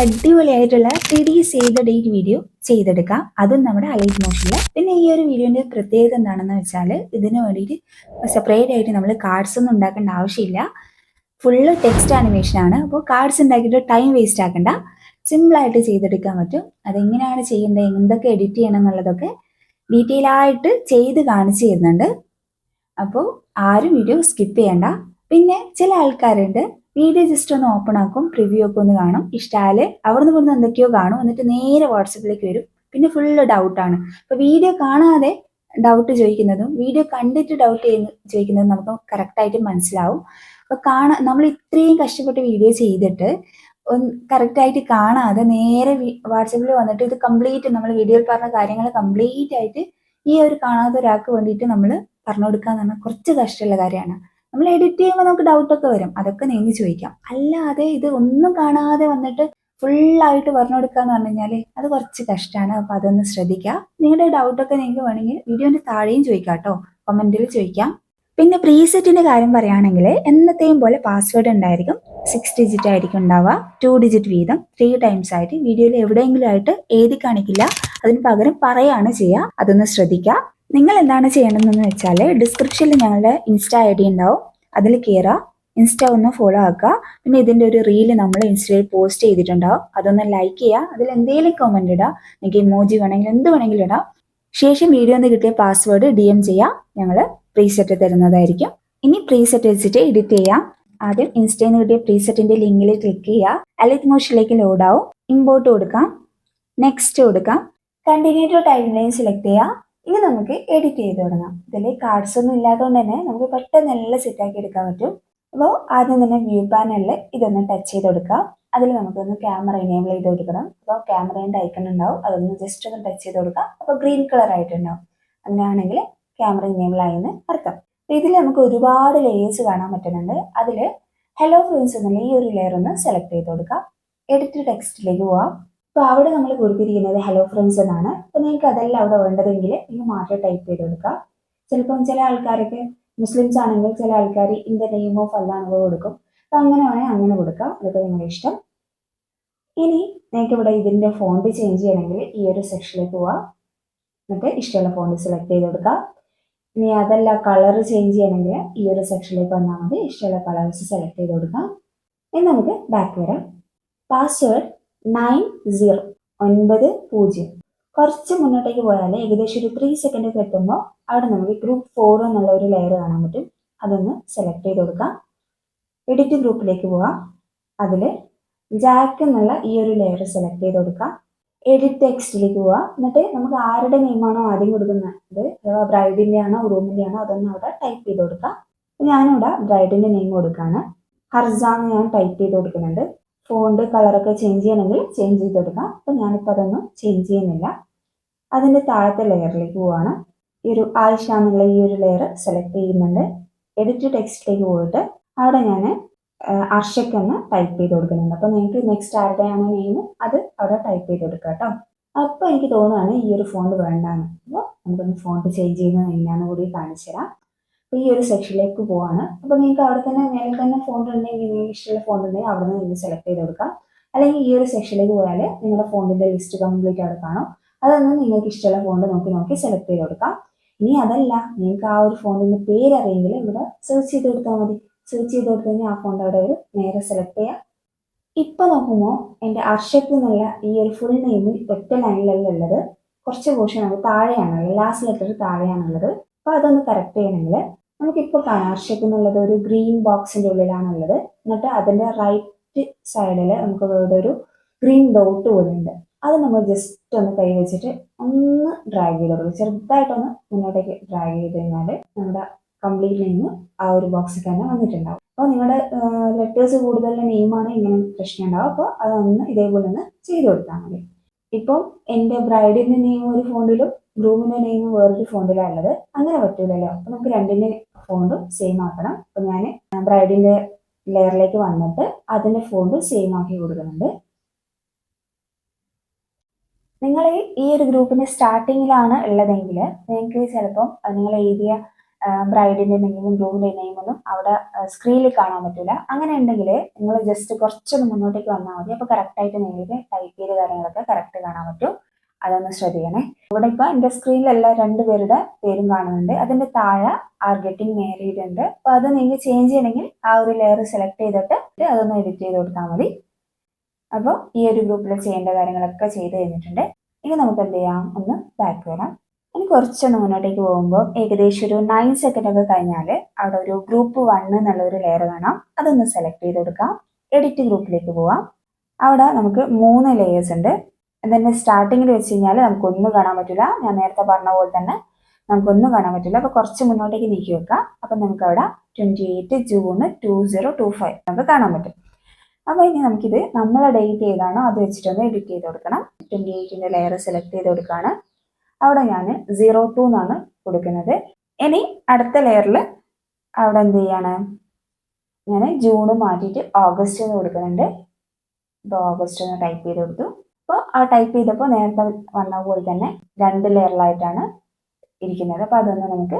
അടിപൊളിയായിട്ടുള്ള three save the date video ചെയ്തെടുക്കാം. അതും നമ്മുടെ അലൈറ്റ് മോഷനിൽ പിന്നെ ഈ ഒരു വീഡിയോന്റെ പ്രത്യേകത എന്താണെന്ന് വെച്ചാൽ ഇതിന് വേണ്ടിയിട്ട് സെപ്പറേറ്റ് ആയിട്ട് നമ്മൾ കാർഡ്സ് ഒന്നും ഉണ്ടാക്കേണ്ട ആവശ്യമില്ല. ഫുള്ള് ടെക്സ്റ്റ് ആനിമേഷൻ ആണ്. അപ്പോൾ കാർഡ്സ് ഉണ്ടാക്കിയിട്ട് ടൈം വേസ്റ്റ് ആക്കണ്ട. സിമ്പിൾ ആയിട്ട് ചെയ്തെടുക്കാൻ പറ്റും. അതെങ്ങനെയാണ് ചെയ്യേണ്ടത്? എന്തൊക്കെ എഡിറ്റ് ചെയ്യണം എന്നുള്ളതൊക്കെ ഡീറ്റെയിൽ ആയിട്ട് ചെയ്ത് കാണിച്ചു തരുന്നുണ്ട്. അപ്പോൾ ആരും വീഡിയോ സ്കിപ്പ് ചെയ്യണ്ട. പിന്നെ ചില ആൾക്കാരുണ്ട്. വീഡിയോ ജസ്റ്റ് ഒന്ന് ഓപ്പൺ ആക്കും പ്രിവ്യൂ ഒക്കെ ഒന്ന് കാണും. ഇഷ്ടമായാൽ അവിടുന്ന് പോകുന്ന എന്തൊക്കെയോ കാണും. എന്നിട്ട് നേരെ വാട്സപ്പിലേക്ക് വരും. പിന്നെ ഫുള്ള് ഡൗട്ടാണ് അപ്പോൾ വീഡിയോ കാണാതെ ഡൗട്ട് ചോദിക്കുന്നതും വീഡിയോ കണ്ടിട്ട് ഡൗട്ട് ചെയ്യുന്ന ചോദിക്കുന്നതും നമുക്ക് കറക്റ്റായിട്ട് മനസ്സിലാവും. അപ്പോൾ കാണാൻ നമ്മൾ ഇത്രയും കഷ്ടപ്പെട്ട് വീഡിയോ ചെയ്തിട്ട് കറക്റ്റായിട്ട് കാണാതെ നേരെ വാട്സപ്പിൽ വന്നിട്ട് ഇത് കംപ്ലീറ്റ് നമ്മൾ വീഡിയോയിൽ പറഞ്ഞ കാര്യങ്ങൾ കംപ്ലീറ്റ് ആയിട്ട് ഈ ഒരു കാണാത്ത ഒരാൾക്ക് വേണ്ടിയിട്ട് നമ്മൾ പറഞ്ഞു കൊടുക്കുക എന്ന് പറഞ്ഞാൽ കുറച്ച് കഷ്ടമുള്ള കാര്യമാണ്. നമ്മൾ എഡിറ്റ് ചെയ്യുമ്പോൾ നമുക്ക് ഡൗട്ടൊക്കെ വരും. അതൊക്കെ നീങ്ങി ചോദിക്കാം. അല്ലാതെ ഇത് ഒന്നും കാണാതെ വന്നിട്ട് ഫുള്ളായിട്ട് പറഞ്ഞു കൊടുക്കുക എന്ന് പറഞ്ഞു കഴിഞ്ഞാൽ അത് കുറച്ച് കഷ്ടമാണ് അപ്പോൾ അതൊന്ന് ശ്രദ്ധിക്കുക നിങ്ങളുടെ ഡൗട്ടൊക്കെ നിങ്ങൾക്ക് വേണമെങ്കിൽ വീഡിയോന്റെ താഴെയും ചോദിക്കാം കേട്ടോ. കമന്റിൽ ചോദിക്കാം. പിന്നെ പ്രീസെറ്റിന്റെ കാര്യം പറയുകയാണെങ്കിൽ എന്നത്തെയും പോലെ പാസ്വേഡ് ഉണ്ടായിരിക്കും. സിക്സ് ഡിജിറ്റ് ആയിരിക്കും ഉണ്ടാവുക. ടു ഡിജിറ്റ് വീതം. ത്രീ ടൈംസ് ആയിട്ട്. വീഡിയോയിൽ എവിടെയെങ്കിലും ആയിട്ട് എഴുതി കാണിക്കില്ല. അതിന് പകരം പറയാണ് ചെയ്യുക. അതൊന്ന് ശ്രദ്ധിക്കുക. നിങ്ങൾ എന്താണ് ചെയ്യേണ്ടതെന്ന് വെച്ചാൽ ഡിസ്ക്രിപ്ഷനിൽ ഞങ്ങളുടെ ഇൻസ്റ്റ ഐ ഡി ഉണ്ടാവും. അതിൽ കയറുക ഇൻസ്റ്റ ഒന്ന് ഫോളോ ആക്കുക. പിന്നെ ഇതിന്റെ ഒരു റീൽ നമ്മൾ ഇൻസ്റ്റയിൽ പോസ്റ്റ് ചെയ്തിട്ടുണ്ടാവും. അതൊന്ന് ലൈക്ക് ചെയ്യുക. അതിൽ എന്തെങ്കിലും കമന്റ് ഇടുക നിങ്ങൾക്ക് ഇമോജി വേണമെങ്കിൽ എന്ത് വേണമെങ്കിലും ഇടാം. ശേഷം വീഡിയോ നിന്ന് കിട്ടിയ പാസ്വേഡ് ഡി എം ചെയ്യുക ഞങ്ങൾ പ്രീസെറ്റ് തരുന്നതായിരിക്കും. ഇനി പ്രീസെറ്റ് വെച്ചിട്ട് എഡിറ്റ് ചെയ്യാം. ആദ്യം ഇൻസ്റ്റയിൽ നിന്ന് കിട്ടിയ പ്രീസെറ്റിന്റെ ലിങ്കിൽ ക്ലിക്ക് ചെയ്യുക അലിത് മോഷിലേക്ക് ലോഡാവും ഇമ്പോർട്ട് കൊടുക്കാം. നെക്സ്റ്റ് കൊടുക്കാം. Continue to timeline select ചെയ്യുക ഇനി നമുക്ക് എഡിറ്റ് ചെയ്ത് തുടങ്ങാം. ഇതിൽ കാർഡ്സ് ഒന്നും ഇല്ലാത്തതുകൊണ്ട് തന്നെ നമുക്ക് പെട്ടെന്ന് എല്ലാം സെറ്റാക്കി എടുക്കാൻ പറ്റും. അപ്പോൾ ആദ്യം തന്നെ വ്യൂ പാനലിൽ ഇതൊന്ന് ടച്ച് ചെയ്ത് കൊടുക്കാം. അതിൽ നമുക്കൊന്ന് ക്യാമറ എനേബിൾ ചെയ്ത് കൊടുക്കണം. അപ്പോൾ ക്യാമറേന്റെ ഐക്കൺ ഉണ്ടാവും. അതൊന്ന് ജസ്റ്റ് ഒന്ന് ടച്ച് ചെയ്ത് കൊടുക്കാം. അപ്പോൾ ഗ്രീൻ കളർ ആയിട്ടുണ്ടാവും. അങ്ങനെയാണെങ്കിൽ ക്യാമറ എനേബിൾ ആയെന്ന് അർത്ഥം. ഇതിൽ നമുക്ക് ഒരുപാട് ലെയേഴ്സ് കാണാൻ പറ്റുന്നുണ്ട്. അതിൽ ഹലോ ഫ്രണ്ട്സ് എന്നുള്ള ഈ ഒരു ലെയർ ഒന്ന് സെലക്ട് ചെയ്ത് കൊടുക്കാം. എഡിറ്റ് ടെക്സ്റ്റിലേക്ക് പോവാം. അപ്പോൾ അവിടെ നമ്മൾ കൊടുത്തിരിക്കുന്നത് ഹലോ ഫ്രണ്ട്സ് എന്നാണ്. അപ്പോൾ നിങ്ങൾക്ക് അതല്ല അവിടെ വേണ്ടതെങ്കിൽ നിങ്ങൾ മാറ്റം ടൈപ്പ് ചെയ്ത് കൊടുക്കുക ചിലപ്പം ചില ആൾക്കാരൊക്കെ മുസ്ലിംസ് ആണെങ്കിൽ ചില ആൾക്കാർ ഇൻ ദ നെയിം ഓഫ് അല്ലാണോ കൊടുക്കും. അപ്പൊ അങ്ങനെ വേണമെങ്കിൽ അങ്ങനെ കൊടുക്കാം. അതൊക്കെ നിങ്ങളുടെ ഇഷ്ടം. ഇനി നിങ്ങൾക്ക് ഇവിടെ ഇതിന്റെ ഫോണ്ട് ചേഞ്ച് ചെയ്യണമെങ്കിൽ ഈ ഒരു സെക്ഷനിലേക്ക് പോവാം. എന്നിട്ട് ഇഷ്ടമുള്ള ഫോണ്ട് സെലക്ട് ചെയ്ത് കൊടുക്കാം ഇനി അതല്ല കളർ ചേഞ്ച് ചെയ്യണമെങ്കിൽ ഈ ഒരു സെക്ഷനിലേക്ക് വന്നാൽ മതി. ഇഷ്ടമുള്ള കളേഴ്സ് സെലക്ട് ചെയ്ത് കൊടുക്കാം ഇനി നമുക്ക് ബാക്ക് വരാം. പാസ്വേഡ് നയൻ സീറോ ഒൻപത് പൂജ്യം. കുറച്ച് മുന്നോട്ടേക്ക് പോയാൽ ഏകദേശം ഒരു ത്രീ സെക്കൻഡ് എത്തുമ്പോൾ അവിടെ നമുക്ക് ഗ്രൂപ്പ് ഫോർ എന്നുള്ള ഒരു ലെയർ കാണാൻ പറ്റും. അതൊന്ന് സെലക്ട് ചെയ്ത് കൊടുക്കാം. എഡിറ്റ് ഗ്രൂപ്പിലേക്ക് പോവാം. അതിൽ ജാക്ക് എന്നുള്ള ഈ ഒരു ലെയർ സെലക്ട് ചെയ്ത് കൊടുക്കാം. എഡിറ്റ് ടെക്സ്റ്റിലേക്ക് പോവാം. എന്നിട്ട് നമുക്ക് ആരുടെ നെയിമാണോ ആദ്യം കൊടുക്കുന്നത്? അഥവാ ബ്രൈഡിന്റെ ആണോ റൂമിന്റെ ആണോ അതൊന്നും അവിടെ ടൈപ്പ് ചെയ്ത് കൊടുക്കാം. ഞാനിവിടെ ബ്രൈഡിന്റെ നെയിം കൊടുക്കുകയാണ് ഹർജ എന്ന് ഞാൻ ടൈപ്പ് ചെയ്ത് കൊടുക്കുന്നുണ്ട്. ഫോണ്ട് കളറൊക്കെ ചേഞ്ച് ചെയ്യണമെങ്കിൽ ചേഞ്ച് ചെയ്ത് കൊടുക്കാം അപ്പോൾ ഞാനിപ്പോൾ അതൊന്നും ചേഞ്ച് ചെയ്യുന്നില്ല. അതിന്റെ താഴത്തെ ലെയറിലേക്ക് പോവാണ്. ഈ ഒരു ആയിഷ എന്നുള്ള ഈ ഒരു ലെയർ സെലക്ട് ചെയ്യുന്നുണ്ട്. എഡിറ്റ് ടെക്സ്റ്റിലേക്ക് പോയിട്ട് അവിടെ ഞാൻ അർഷക് എന്ന് ടൈപ്പ് ചെയ്ത് കൊടുക്കുന്നുണ്ട്. അപ്പോൾ നിങ്ങൾക്ക് നെക്സ്റ്റ് ആരുടെയാണ് നെയിം അത് അവിടെ ടൈപ്പ് ചെയ്ത് കൊടുക്കുക കേട്ടോ. അപ്പോൾ എനിക്ക് തോന്നുകയാണ് ഈ ഒരു ഫോണ്ട് വേണ്ടാന്ന്. അപ്പോൾ നമുക്കൊന്ന് ഫോണ്ട് ചേഞ്ച് ചെയ്യുന്ന എങ്ങനെയാണെന്ന് കൂടി കാണിച്ചു തരാം. ഈ ഒരു സെക്ഷനിലേക്ക് പോവാണ്. അപ്പോൾ നിങ്ങൾക്ക് അവിടെ തന്നെ മേലെ തന്നെ ഫോൺ ഉണ്ടെങ്കിൽ നിങ്ങൾക്ക് ഇഷ്ടമുള്ള ഫോൺ ഉണ്ടെങ്കിൽ അവിടെ നിന്ന് നിങ്ങൾ സെലക്ട് ചെയ്ത് കൊടുക്കാം. അല്ലെങ്കിൽ ഈ ഒരു സെക്ഷനിലേക്ക് പോയാൽ നിങ്ങളുടെ ഫോണിന്റെ ലിസ്റ്റ് കംപ്ലീറ്റ് അവിടെ കാണും. അതൊന്ന് നിങ്ങൾക്ക് ഇഷ്ടമുള്ള ഫോണ്ട് നോക്കി നോക്കി സെലക്ട് ചെയ്ത് കൊടുക്കാം. ഇനി അതല്ല നിങ്ങൾക്ക് ആ ഒരു ഫോണിന്റെ പേര് അറിയെങ്കിൽ ഇവിടെ സെർച്ച് ചെയ്ത് കൊടുത്താൽ മതി. സെർച്ച് ചെയ്ത് കൊടുത്തു കഴിഞ്ഞാൽ ആ ഫോണ്ട് അവിടെ ഒരു നേരെ സെലക്ട് ചെയ്യാം. ഇപ്പൊ നോക്കുമ്പോൾ എന്റെ അർഷത്ത് എന്നുള്ള ഈ ഒരു ഫുൾ നെയിം ഒറ്റ ലൈനിലല്ല ഉള്ളത്. കുറച്ച് പോർഷൻ അത് താഴെയാണുള്ളത് ലാസ്റ്റ് ലെറ്റർ താഴെയാണുള്ളത് അപ്പോൾ അതൊന്ന് കറക്റ്റ് ചെയ്യണമെങ്കിൽ നമുക്കിപ്പോൾ കാണാം. അർഷക് എന്നുള്ളത് ഒരു ഗ്രീൻ ബോക്സിന്റെ ഉള്ളിലാണുള്ളത്. എന്നിട്ട് അതിന്റെ റൈറ്റ് സൈഡിൽ നമുക്ക് ഇവിടെ ഒരു ഗ്രീൻ ഡോട്ട് പോലെ ഉണ്ട് അത് നമ്മൾ ജസ്റ്റ് ഒന്ന് കൈ വെച്ചിട്ട് ഒന്ന് ഡ്രാഗ് ചെയ്ത് കൊടുക്കും ചെറുതായിട്ടൊന്ന് മുന്നോട്ടേക്ക് ഡ്രാഗ് ചെയ്ത് കഴിഞ്ഞാൽ നമ്മുടെ കംപ്ലീറ്റ് നെയിം ആ ഒരു ബോക്സിൽ തന്നെ വന്നിട്ടുണ്ടാവും. അപ്പോൾ നിങ്ങളുടെ ലെറ്റേഴ്സ് കൂടുതലുള്ള നെയിമാണ് ഇങ്ങനെ പ്രശ്നം ഉണ്ടാവും അപ്പോൾ അതൊന്ന് ഇതേപോലെ ഒന്ന് ചെയ്ത് കൊടുത്താൽ മതി. ഇപ്പം എന്റെ ബ്രൈഡിന്റെ നെയിം ഒരു ഫോണ്ടിലും ഗ്രൂമിന്റെ നെയിം വേറൊരു ഫോണ്ടിലാണ് ഉള്ളത്. അങ്ങനെ പറ്റൂലല്ലോ. അപ്പോൾ നമുക്ക് രണ്ടിന്റെ ഫോണ്ടും സെയിം ആക്കണം. അപ്പോൾ ഞാൻ ബ്രൈഡിന്റെ ലെയറിലേക്ക് വന്നിട്ട് അതിന്റെ ഫോണ്ട് സെയിം ആക്കി കൊടുക്കുന്നുണ്ട്. നിങ്ങൾ ഈ ഒരു ഗ്രൂപ്പിന്റെ സ്റ്റാർട്ടിങ്ങിലാണ് ഉള്ളതെങ്കിൽ നിങ്ങൾക്ക് ചിലപ്പം നിങ്ങൾ എഴുതിയ ബ്രൈഡിന്റെ നെയിമും ഗ്രൂമിന്റെ നെയിമൊന്നും അവിടെ സ്ക്രീനിൽ കാണാൻ പറ്റില്ല അങ്ങനെ ഉണ്ടെങ്കിൽ നിങ്ങൾ ജസ്റ്റ് കുറച്ചൊന്ന് മുന്നോട്ടേക്ക് വന്നാൽ മതി. അപ്പോൾ കറക്റ്റായിട്ട് നിങ്ങൾക്ക് ടൈപ്പ് ചെയ്ത കാര്യങ്ങളൊക്കെ കറക്റ്റ് കാണാൻ പറ്റും. അതൊന്ന് ശ്രദ്ധിക്കണേ. ഇവിടെ ഇപ്പോൾ എന്റെ എല്ലാ രണ്ടുപേരുടെ പേരും കാണുന്നുണ്ട്. അതിന്റെ താഴെ ആർ ഗെറ്റിംഗ് മാരീഡ് ഉണ്ട്. അപ്പോൾ അത് നിങ്ങൾ ചേഞ്ച് ചെയ്യണമെങ്കിൽ ആ ഒരു ലെയർ സെലക്ട് ചെയ്തിട്ട് അതൊന്ന് എഡിറ്റ് ചെയ്ത് കൊടുത്താൽ മതി. അപ്പോൾ ഈ ഒരു ഗ്രൂപ്പിൽ ചെയ്യേണ്ട കാര്യങ്ങളൊക്കെ ചെയ്ത് കഴിഞ്ഞിട്ടുണ്ട്. ഇനി നമുക്ക് എന്ത് ചെയ്യാം? ഒന്ന് ബാക്ക് വരാം. ഇനി കുറച്ചൊന്ന് മുന്നോട്ടേക്ക് പോകുമ്പോൾ ഏകദേശം ഒരു നയൻ സെക്കൻഡ് ഒക്കെ കഴിഞ്ഞാൽ അവിടെ ഒരു ഗ്രൂപ്പ് വൺ എന്നുള്ള ഒരു ലെയർ കാണാം. അതൊന്ന് സെലക്ട് ചെയ്ത് കൊടുക്കാം. എഡിറ്റ് ഗ്രൂപ്പിലേക്ക് പോവാം. അവിടെ നമുക്ക് മൂന്ന് ലെയേഴ്സ് ഉണ്ട്. അതിന്റെ സ്റ്റാർട്ടിങ്ങിൽ വെച്ച് കഴിഞ്ഞാൽ നമുക്കൊന്നും കാണാൻ പറ്റില്ല ഞാൻ നേരത്തെ പറഞ്ഞ പോലെ തന്നെ നമുക്കൊന്നും കാണാൻ പറ്റില്ല അപ്പോൾ കുറച്ച് മുന്നോട്ടേക്ക് നീക്കി വെക്കാം. അപ്പം നമുക്ക് അവിടെ twenty eight June two zero two five നമുക്ക് കാണാൻ പറ്റും. അപ്പോൾ ഇനി നമുക്കിത് നമ്മളെ ഡേറ്റ് ഏതാണോ അത് വെച്ചിട്ടൊന്ന് എഡിറ്റ് ചെയ്ത് കൊടുക്കണം. ട്വന്റി എയ്റ്റിന്റെ ലെയർ സെലക്ട് ചെയ്ത് കൊടുക്കുകയാണ് അവിടെ ഞാൻ സീറോ ടു എന്നാണ് കൊടുക്കുന്നത്. ഇനി അടുത്ത ലെയറിൽ അവിടെ എന്ത് ചെയ്യാണ്? ഞാൻ ജൂണ് മാറ്റിയിട്ട് ഓഗസ്റ്റ് എന്ന് കൊടുക്കുന്നുണ്ട്. ഇപ്പോൾ ഓഗസ്റ്റ് എന്ന് ടൈപ്പ് ചെയ്ത് കൊടുത്തു. അപ്പോൾ ആ ടൈപ്പ് ചെയ്തപ്പോൾ നേരത്തെ വന്ന പോലെ തന്നെ രണ്ട് ലെയറിലായിട്ടാണ് ഇരിക്കുന്നത്. അപ്പോൾ അതൊന്ന് നമുക്ക്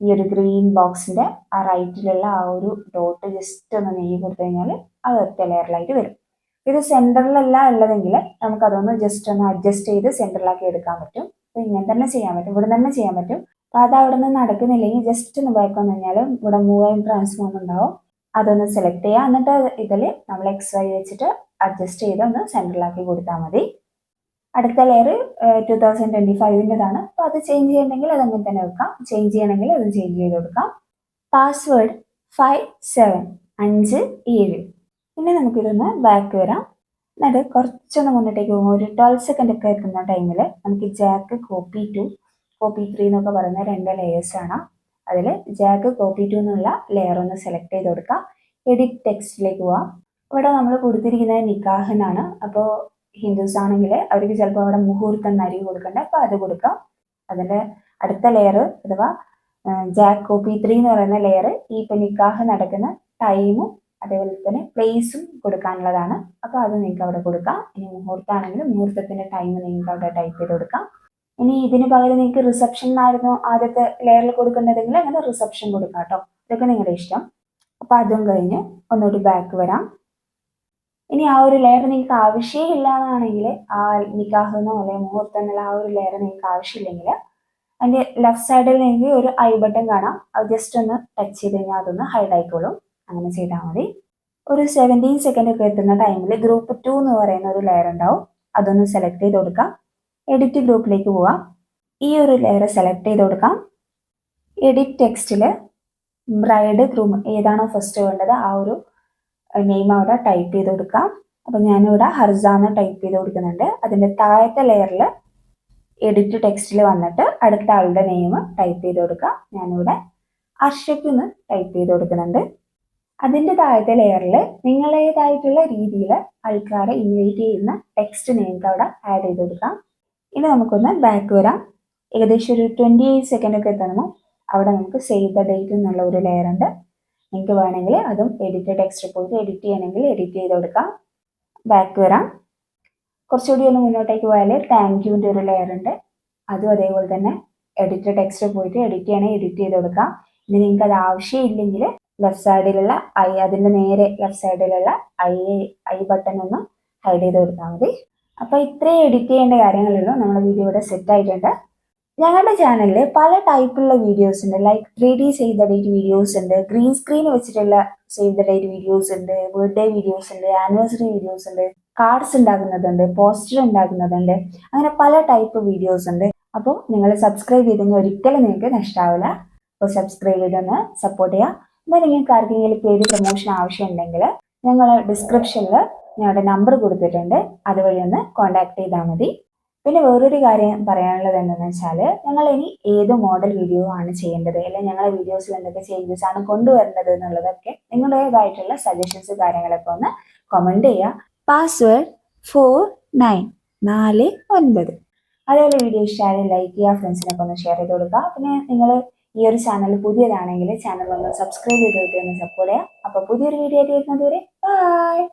ഈ ഒരു ഗ്രീൻ ബോക്സിന്റെ ആ റൈറ്റിലുള്ള ആ ഒരു ഡോട്ട് ജസ്റ്റ് ഒന്ന് നെയ്യ് കൊടുത്തു കഴിഞ്ഞാൽ അത് ഒറ്റ ലെയറിലായിട്ട് വരും. ഇത് സെന്ററിലല്ല ഉള്ളതെങ്കിൽ നമുക്കതൊന്ന് ജസ്റ്റ് ഒന്ന് അഡ്ജസ്റ്റ് ചെയ്ത് സെന്ററിലാക്കി എടുക്കാൻ പറ്റും. അപ്പോൾ ഇങ്ങനെ തന്നെ ചെയ്യാൻ പറ്റും. ഇവിടെ തന്നെ ചെയ്യാൻ പറ്റും. അപ്പോൾ അത് അവിടെ നിന്ന് നടക്കുന്നില്ലെങ്കിൽ ജസ്റ്റ് ഒന്ന് ബാക്ക് വന്നു കഴിഞ്ഞാൽ ഇവിടെ മൂവായും ട്രാൻസ്ഫോം ഉണ്ടാവും. അതൊന്ന് സെലക്ട് ചെയ്യുക എന്നിട്ട് ഇതിൽ നമ്മൾ എക്സ് വൈ വെച്ചിട്ട് അഡ്ജസ്റ്റ് ചെയ്ത് ഒന്ന് സെന്ററിലാക്കി കൊടുത്താൽ മതി. അടുത്ത ലെയർ ടു തൗസൻഡ് ട്വന്റി ഫൈവിന്റെതാണ് അപ്പോൾ അത് ചേഞ്ച് ചെയ്യണമെങ്കിൽ അതങ്ങനെ തന്നെ വെക്കാം. ചേഞ്ച് ചെയ്യണമെങ്കിൽ അത് ചേഞ്ച് ചെയ്ത് കൊടുക്കാം. പാസ്വേഡ് ഫൈവ് സെവൻ അഞ്ച് ഏഴ്. പിന്നെ നമുക്കിതൊന്ന് ബാക്ക് വരാം. എന്നിട്ട് കുറച്ചൊന്ന് മുന്നോട്ടേക്ക് പോകുമ്പോൾ ഒരു ട്വൽവ് സെക്കൻഡ് ഒക്കെ എത്തുന്ന ടൈമിൽ നമുക്ക് jack copy two copy three എന്നൊക്കെ പറയുന്ന രണ്ട് ലെയേഴ്സ് ആണ്. അതിൽ ജാക്ക് കോപ്പി ടു എന്നുള്ള ലെയർ ഒന്ന് സെലക്ട് ചെയ്ത് കൊടുക്കാം. എഡിറ്റ് ടെക്സ്റ്റിലേക്ക് പോവാം. ഇവിടെ നമ്മൾ കൊടുത്തിരിക്കുന്നത് നിക്കാഹ് എന്നാണ് അപ്പോൾ ഹിന്ദുസ് ആണെങ്കിൽ അവർക്ക് ചിലപ്പോൾ അവിടെ മുഹൂർത്തം നരി കൊടുക്കണ്ട. അപ്പോൾ അത് കൊടുക്കാം. അതിന്റെ അടുത്ത ലെയർ അഥവാ ജാക്ക് കോപ്പി ത്രീ എന്ന് പറയുന്ന ലെയർ ഈ ഇപ്പം നിക്കാഹ് നടക്കുന്ന ടൈമും അതേപോലെ തന്നെ പ്ലേസും കൊടുക്കാനുള്ളതാണ്. അപ്പോൾ അത് നിങ്ങൾക്ക് അവിടെ കൊടുക്കാം. ഇനി മുഹൂർത്തമാണെങ്കിൽ മുഹൂർത്തത്തിന്റെ ടൈം നിങ്ങൾക്ക് അവിടെ ടൈപ്പ് ചെയ്ത് കൊടുക്കാം. ഇനി ഇതിന് പകരം നിങ്ങൾക്ക് റിസപ്ഷൻ എന്നായിരുന്നു ആദ്യത്തെ ലെയറിൽ കൊടുക്കേണ്ടതെങ്കിൽ അങ്ങനെ റിസപ്ഷൻ കൊടുക്കാം കേട്ടോ. ഇതൊക്കെ നിങ്ങളുടെ ഇഷ്ടം. അപ്പോൾ അതും കഴിഞ്ഞ് ഒന്നുകൂടി ബാക്ക് വരാം. ഇനി ആ ഒരു ലെയർ നിങ്ങൾക്ക് ആവശ്യമില്ല എന്നാണെങ്കിൽ ആ നിക്കാഹെന്നോ അല്ലെങ്കിൽ മുഹൂർത്തം എന്നുള്ള ആ ഒരു ലെയർ നിങ്ങൾക്ക് ആവശ്യമില്ലെങ്കിൽ അതിന്റെ ലെഫ്റ്റ് സൈഡിൽ നിങ്ങൾക്ക് ഒരു ഐ ബട്ടൺ കാണാം. അത് ജസ്റ്റ് ഒന്ന് ടച്ച് ചെയ്ത് കഴിഞ്ഞാൽ അതൊന്ന് ഹൈഡ് ആയിക്കോളും. അങ്ങനെ ചെയ്താൽ മതി. ഒരു സെവന്റീൻ സെക്കൻഡ് ഒക്കെ എത്തുന്ന ടൈമിൽ ഗ്രൂപ്പ് ടു എന്ന് പറയുന്ന ഒരു ലെയർ ഉണ്ടാവും. അതൊന്ന് സെലക്ട് ചെയ്ത് കൊടുക്കാം. എഡിറ്റ് ഗ്രൂപ്പിലേക്ക് പോവാം. ഈ ഒരു ലെയർ സെലക്ട് ചെയ്ത് കൊടുക്കാം. എഡിറ്റ് ടെക്സ്റ്റിൽ ബ്രൈഡ് ഗ്രൂം ഏതാണോ ഫസ്റ്റ് വേണ്ടത് ആ ഒരു നെയിം അവിടെ ടൈപ്പ് ചെയ്ത് കൊടുക്കാം. അപ്പം ഞാനിവിടെ ഹർജാന്ന് ടൈപ്പ് ചെയ്ത് കൊടുക്കുന്നുണ്ട്. അതിന്റെ താഴത്തെ ലെയറിൽ എഡിറ്റ് ടെക്സ്റ്റിൽ വന്നിട്ട് അടുത്ത ആളുടെ നെയിം ടൈപ്പ് ചെയ്ത് കൊടുക്കാം. ഞാനിവിടെ അർഷയ്ക്ക് എന്ന് ടൈപ്പ് ചെയ്ത് കൊടുക്കുന്നുണ്ട്. അതിന്റെ താഴത്തെ ലെയറിൽ നിങ്ങളേതായിട്ടുള്ള രീതിയിൽ ആൾക്കാരെ ഇൻവൈറ്റ് ചെയ്യുന്ന ടെക്സ്റ്റ് നിങ്ങൾക്ക് അവിടെ ആഡ് ചെയ്ത് കൊടുക്കാം. ഇനി നമുക്കൊന്ന് ബാക്ക് വരാം. ഏകദേശം ഒരു ട്വന്റി എയ്റ്റ് സെക്കൻഡ് ഒക്കെ എത്തണമോ? അവിടെ നമുക്ക് സേവ് ദ ഡേറ്റ് എന്നുള്ള ഒരു ലെയർ ഉണ്ട്. നിങ്ങൾക്ക് വേണമെങ്കിൽ അതും എഡിറ്റ് ടെക്സ്റ്റ് പോയിട്ട് എഡിറ്റ് ചെയ്യണമെങ്കിൽ എഡിറ്റ് ചെയ്ത് കൊടുക്കാം. ബാക്ക് വരാം. കുറച്ചുകൂടി ഒന്ന് മുന്നോട്ടേക്ക് പോയാൽ താങ്ക് യുവിന്റെ ഒരു ലെയർ ഉണ്ട്. അതും അതേപോലെ തന്നെ എഡിറ്റ് ടെക്സ്റ്റ് പോയിട്ട് എഡിറ്റ് ചെയ്യണമെങ്കിൽ എഡിറ്റ് ചെയ്ത് കൊടുക്കാം. ഇനി നിങ്ങൾക്ക് അത് ആവശ്യമില്ലെങ്കിൽ ലെഫ്റ്റ് സൈഡിലുള്ള ഐ അതിന്റെ നേരെ ലെഫ്റ്റ് സൈഡിലുള്ള ഐ ഐ ബട്ടൺ ഒന്ന് ഹൈഡ് ചെയ്ത് കൊടുത്താൽ മതി. അപ്പോൾ ഇത്രയും എഡിറ്റ് ചെയ്യേണ്ട കാര്യങ്ങളുള്ളൂ നമ്മുടെ വീഡിയോ ഇവിടെ സെറ്റ് ആയിട്ടുണ്ട്. ഞങ്ങളുടെ ചാനലിൽ പല ടൈപ്പുള്ള വീഡിയോസ് ഉണ്ട്. Like three D save the date videos ഉണ്ട്. ഗ്രീൻ സ്ക്രീൻ വെച്ചിട്ടുള്ള സേവ് ദ ഡേറ്റ് വീഡിയോസ് ഉണ്ട്. ബർത്ത്ഡേ വീഡിയോസ് ഉണ്ട്. ആനിവേഴ്സറി വീഡിയോസ് ഉണ്ട്. കാർഡ്സ് ഉണ്ടാകുന്നതുണ്ട് പോസ്റ്റർ ഉണ്ടാകുന്നതുണ്ട് അങ്ങനെ പല ടൈപ്പ് വീഡിയോസ് ഉണ്ട്. അപ്പോൾ നിങ്ങൾ സബ്സ്ക്രൈബ് ചെയ്തെങ്കിൽ ഒരിക്കലും നിങ്ങൾക്ക് നഷ്ടാവില്ല. അപ്പോൾ സബ്സ്ക്രൈബ് ചെയ്തൊന്ന് സപ്പോർട്ട് ചെയ്യുക. എന്നാൽ നിങ്ങൾക്ക് ആർക്കെങ്കിലും പേര് പ്രൊമോഷൻ ആവശ്യമുണ്ടെങ്കിൽ ഞങ്ങൾ ഡിസ്ക്രിപ്ഷനിൽ ഞങ്ങളുടെ നമ്പർ കൊടുത്തിട്ടുണ്ട്. അതുവഴി ഒന്ന് കോൺടാക്ട് ചെയ്താൽ മതി. പിന്നെ വേറൊരു കാര്യം പറയാനുള്ളത് എന്താണെന്ന് വെച്ചാൽ ഞങ്ങൾ ഇനി ഏത് മോഡൽ വീഡിയോ ആണ് ചെയ്യേണ്ടത്? അല്ലെങ്കിൽ ഞങ്ങളുടെ വീഡിയോസിൽ എന്തൊക്കെ ചേഞ്ചസ് ആണ് കൊണ്ടുവരേണ്ടത് എന്നുള്ളതൊക്കെ നിങ്ങളുടേതായിട്ടുള്ള സജഷൻസ് കാര്യങ്ങളൊക്കെ ഒന്ന് കമന്റ് ചെയ്യുക പാസ്വേഡ് ഫോർ നയൻ നാല് ഒൻപത്. അതേപോലെ വീഡിയോ ഇഷ്ടമായാലും ലൈക്ക് ചെയ്യുക ഫ്രണ്ട്സിനൊക്കെ ഒന്ന് ഷെയർ ചെയ്ത് കൊടുക്കുക പിന്നെ നിങ്ങൾ ഈ ഒരു ചാനൽ പുതിയതാണെങ്കിൽ ചാനൽ ഒന്ന് സബ്സ്ക്രൈബ് ചെയ്ത് കിട്ടിയൊന്ന് സപ്പോർട്ട് ചെയ്യുക. അപ്പോൾ പുതിയൊരു വീഡിയോ ആയിട്ട് വരുന്നത് വരെ ബൈ